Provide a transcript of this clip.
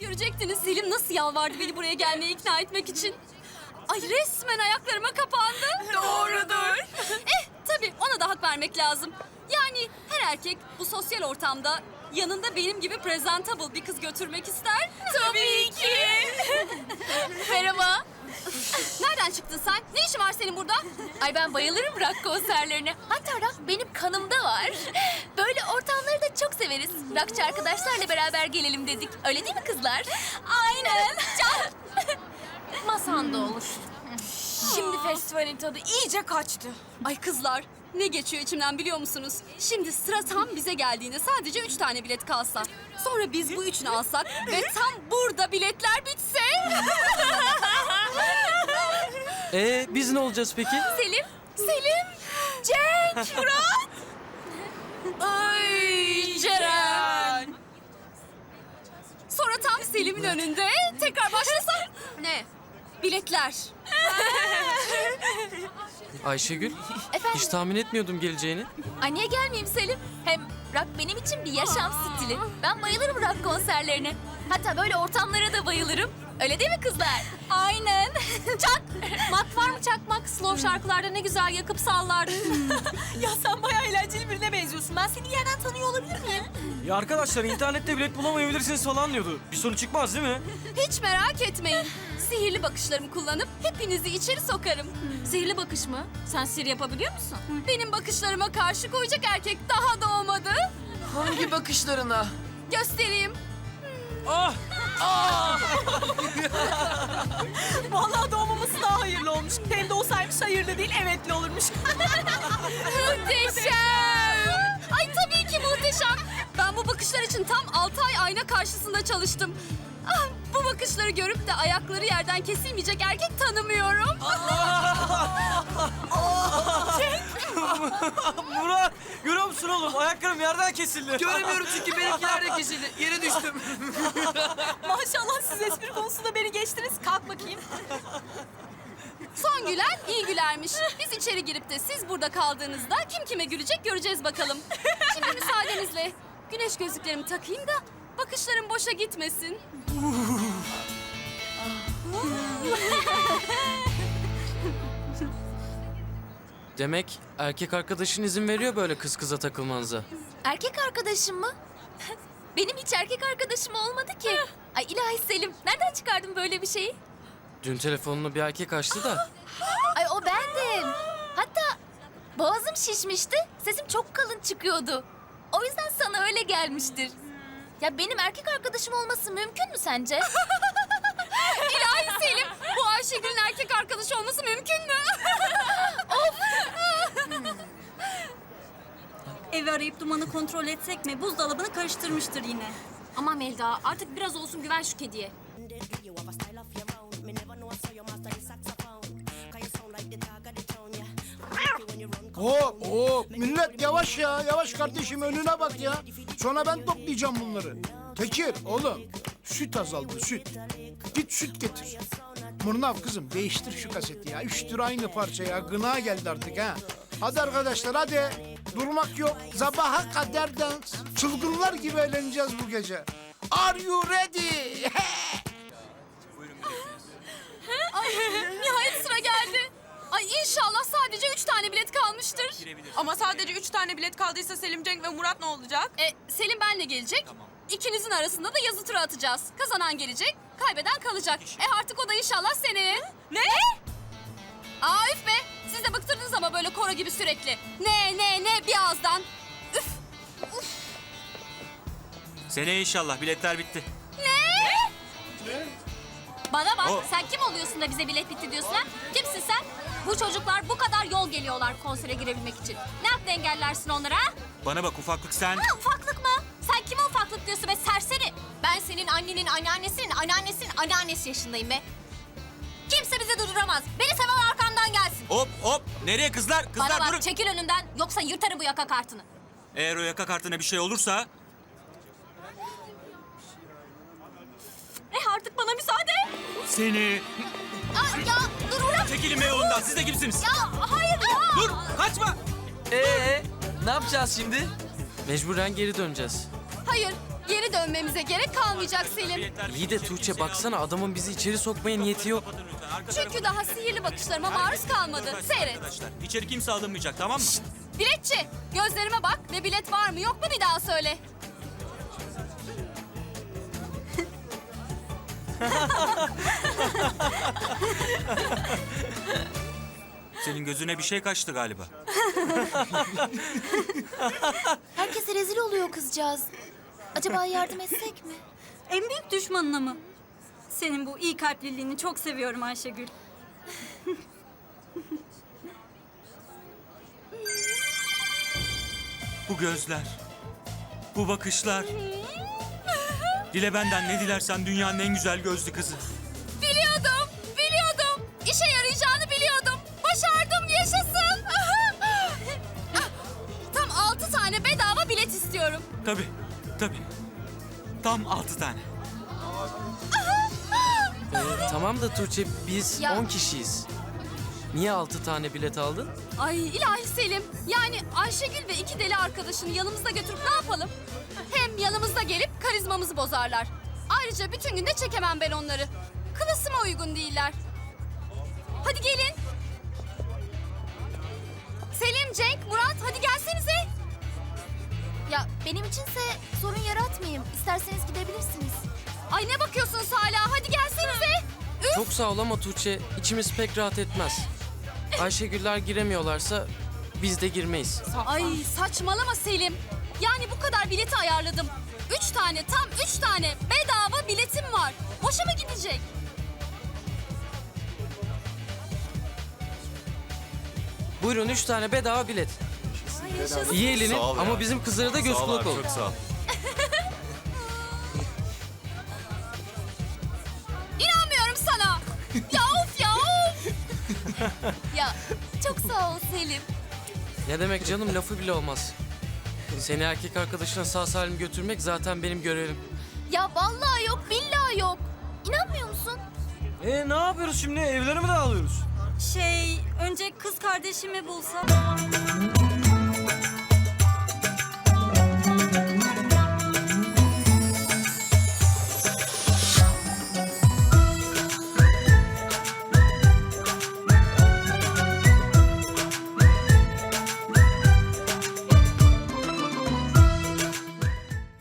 görecektiniz Selim nasıl yalvardı beni buraya gelmeye ikna etmek için. Ay resmen ayaklarıma kapandı. Doğrudur. eh tabii ona da hak vermek lazım. Yani her erkek bu sosyal ortamda yanında benim gibi presentable bir kız götürmek ister. Tabii ki. Merhaba. Nereden çıktın sen? Ne işin var senin burada? Ay ben bayılırım rock konserlerine. Hatta rock benim kanımda var. Böyle ortamları da çok severiz. Rockçı arkadaşlarla beraber gelelim dedik. Öyle değil mi kızlar? Aynen. Can. Masanda olur. Şimdi festivalin tadı iyice kaçtı. Ay kızlar ne geçiyor içimden biliyor musunuz? Şimdi sıra tam bize geldiğinde sadece üç tane bilet kalsa. Sonra biz bu üçünü alsak ve tam burada biletler bitse. Ee biz ne olacağız peki? Selim, Selim, Cenk, Murat. Ay Ceren. Sonra tam Selim'in önünde tekrar başlasak. Ne? Biletler. Ayşegül Efendim? hiç tahmin etmiyordum geleceğini. Ay niye gelmeyeyim Selim? Hem rock benim için bir yaşam stili. Ben bayılırım rock konserlerine. Hatta böyle ortamlara da bayılırım. Öyle değil mi kızlar? Aynen. Çak. Mat var mı çakmak? Slow şarkılarda ne güzel yakıp sallar. Ya sen bayağı eğlenceli birine benziyorsun. Ben seni yerden tanıyor olabilir miyim? Ya arkadaşlar internette bilet bulamayabilirsiniz falan diyordu. Bir sorun çıkmaz değil mi? Hiç merak etmeyin. Sihirli bakışlarımı kullanıp hepinizi içeri sokarım. Sihirli bakış mı? Sen sihir yapabiliyor musun? Benim bakışlarıma karşı koyacak erkek daha doğmadı. Hangi bakışlarına? Göstereyim. Ah! Vallahi doğmaması daha hayırlı olmuş. Hem de olsaymış hayırlı değil, evetli olurmuş. Muhteşem. Ay tabii ki muhteşem. Ben bu bakışlar için tam 6 ay ayna karşısında çalıştım. Ah, bu bakışları görüp de ayakları yerden kesilmeyecek erkek tanımıyorum. Murat! Görüyor musun oğlum? Ayaklarım yerden kesildi. Göremiyorum çünkü benimkiler de kesildi. Yere düştüm. Maşallah siz espri konusunda beni geçtiniz. Kalk bakayım. Son gülen iyi gülermiş. Biz içeri girip de siz burada kaldığınızda kim kime gülecek göreceğiz bakalım. Şimdi müsaadenizle güneş gözlüklerimi takayım da bakışlarım boşa gitmesin. Demek erkek arkadaşın izin veriyor böyle kız kıza takılmanıza. Erkek arkadaşım mı? Benim hiç erkek arkadaşım olmadı ki. Ay ilahi Selim, nereden çıkardın böyle bir şeyi? Dün telefonunu bir erkek açtı da. Ay o bendim. Hatta boğazım şişmişti, sesim çok kalın çıkıyordu. O yüzden sana öyle gelmiştir. Ya benim erkek arkadaşım olması mümkün mü sence? İlahi Selim, bu Ayşegül'ün erkek arkadaşı olması mümkün mü? Evi arayıp dumanı kontrol etsek mi? Buzdolabını karıştırmıştır yine. Aman Melda, artık biraz olsun güven şu kediye. Hop hop millet yavaş ya yavaş kardeşim önüne bak ya. Sonra ben toplayacağım bunları. Tekir oğlum süt azaldı süt. Git süt getir. Mırnav kızım değiştir şu kaseti ya. Üç tür aynı parça ya. Gına geldi artık ha. Hadi arkadaşlar hadi. Durmak yok. Sabaha kadar dans. Çılgınlar gibi eğleneceğiz bu gece. Are you ready? Nihayet sıra geldi. Ay inşallah sadece üç tane bilet kalmıştır. Ama sadece üç tane bilet kaldıysa Selim Cenk ve Murat ne olacak? E, Selim benle gelecek. İkinizin arasında da yazı tura atacağız. Kazanan gelecek, kaybeden kalacak. E artık o da inşallah seneye. Ne? Aa üf koro gibi sürekli. Ne ne ne bir ağızdan. Üf! Seneye inşallah biletler bitti. Bana bak O- sen kim oluyorsun da bize bilet bitti diyorsun ha? Kimsin sen? Bu çocuklar bu kadar yol geliyorlar konsere girebilmek için. Ne yaptı engellersin onlara ha? Bana bak ufaklık sen. Ha, ufaklık mı? Sen kime ufaklık diyorsun be serseri? Ben senin annenin anneannesinin anneannesinin anneannesi yaşındayım be. Kimse bizi durduramaz. Beni seven arkamdan gelsin. Hop hop. Nereye kızlar? Kızlar Bana bak durun. çekil önümden yoksa yırtarım bu yaka kartını. Eğer o yaka kartına bir şey olursa E artık bana müsaade. seni Aa, ya dur uğraş. çekilin be yolundan. Siz de kimsiniz? Ya hayır ya. Dur kaçma. Ee, ne yapacağız şimdi? Mecburen geri döneceğiz. Hayır geri dönmemize gerek kalmayacak Selim. İyi de Tuğçe baksana adamın bizi içeri sokmaya niyeti yok. Çünkü daha sihirli bakışlarıma maruz kalmadı. Seyret. Arkadaşlar içeri kimse alınmayacak tamam mı? Biletçi, gözlerime bak ve bilet var mı yok mu bir daha söyle. Senin gözüne bir şey kaçtı galiba. Herkese rezil oluyor kızcağız. Acaba yardım etsek mi? En büyük düşmanına mı? Senin bu iyi kalpliliğini çok seviyorum Ayşegül. Bu gözler, bu bakışlar. Dile benden ne dilersen dünyanın en güzel gözlü kızı. Biliyordum, biliyordum. İşe yarayacağını biliyordum. Başardım, yaşasın. Ah, Tam altı tane bedava bilet istiyorum. Tabii, tabii. Tam altı tane. Ee, tamam da Tuğçe biz Ya- 10 kişiyiz. Niye 6 tane bilet aldın? Ay ilahi Selim. Yani Ayşegül ve iki deli arkadaşını yanımızda götürüp ne yapalım? Hem yanımızda gelip karizmamızı bozarlar. Ayrıca bütün gün de çekemem ben onları. Klasıma uygun değiller. Hadi gelin. Selim, Cenk, Murat hadi gelsenize. Ya benim içinse sorun yaratmayayım. İsterseniz gidebilirsiniz. Ay ne bakıyorsunuz hala? Hadi gelsenize. Çok sağ ol ama Tuğçe içimiz pek rahat etmez. Ayşegüller giremiyorlarsa biz de girmeyiz. Ay saçmalama Selim. Yani bu kadar bileti ayarladım. Üç tane, tam üç tane bedava biletim var. Boşa mı gidecek? Buyurun 3 tane bedava bilet. İyi elini ama bizim kızlara da göz kulak ol. sağ ol. Ya çok sağ ol Selim. Ne demek canım lafı bile olmaz. Seni erkek arkadaşına sağ salim götürmek zaten benim görevim. Ya vallahi yok billahi yok. İnanmıyor musun? E ne yapıyoruz şimdi? Evlere mi dağılıyoruz? Şey, önce kız kardeşimi bulsam.